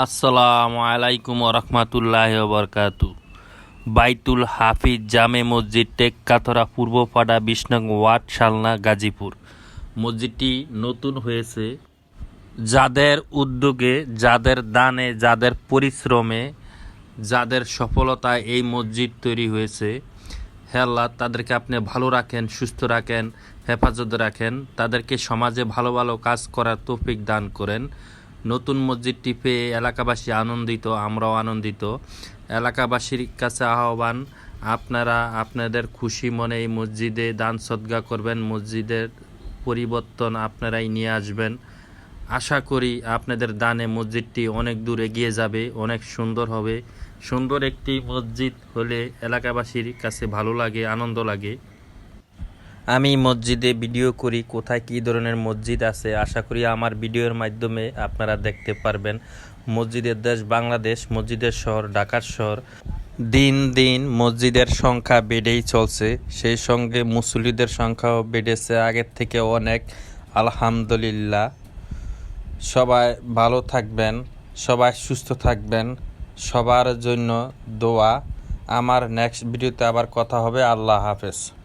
আসসালামু আলাইকুম রহমতুল্লাহ বরকাতু। বাইতুল হাফিজ জামে মসজিদ টেক্কাথরা পূর্বপাড়া বিষ্ণং ওয়াট শালনা গাজীপুর। মসজিদটি নতুন হয়েছে। যাদের উদ্যোগে, যাদের দানে, যাদের পরিশ্রমে, যাদের সফলতায় এই মসজিদ তৈরি হয়েছে, হে আল্লাহ, তাদেরকে আপনি ভালো রাখেন, সুস্থ রাখেন, হেফাজত রাখেন, তাদেরকে সমাজে ভালো ভালো কাজ করার তৌফিক দান করেন। নতুন মসজিদটি পেয়ে এলাকাবাসী আনন্দিত, আমরাও আনন্দিত। এলাকাবাসীর কাছে আহ্বান, আপনারা আপনাদের খুশি মনে এই মসজিদে দান সদ্গা করবেন, মসজিদের পরিবর্তন আপনারাই নিয়ে আসবেন। আশা করি আপনাদের দানে মসজিদটি অনেক দূর এগিয়ে যাবে, অনেক সুন্দর হবে। সুন্দর একটি মসজিদ হলে এলাকাবাসীর কাছে ভালো লাগে, আনন্দ লাগে। আমি মসজিদে ভিডিও করি, কোথায় কী ধরনের মসজিদ আছে, আশা করি আমার ভিডিওর মাধ্যমে আপনারা দেখতে পারবেন। মসজিদের দেশ বাংলাদেশ, মসজিদের শহর ঢাকার শহর। দিন দিন মসজিদের সংখ্যা বেড়েই চলছে। সেই সঙ্গে মুসল্লিদের সংখ্যাও বেড়েছে আগের থেকে অনেক। আলহামদুলিল্লাহ। সবাই ভালো থাকবেন, সবাই সুস্থ থাকবেন। সবার জন্য দোয়া। আমার নেক্সট ভিডিওতে আবার কথা হবে। আল্লাহ হাফেজ।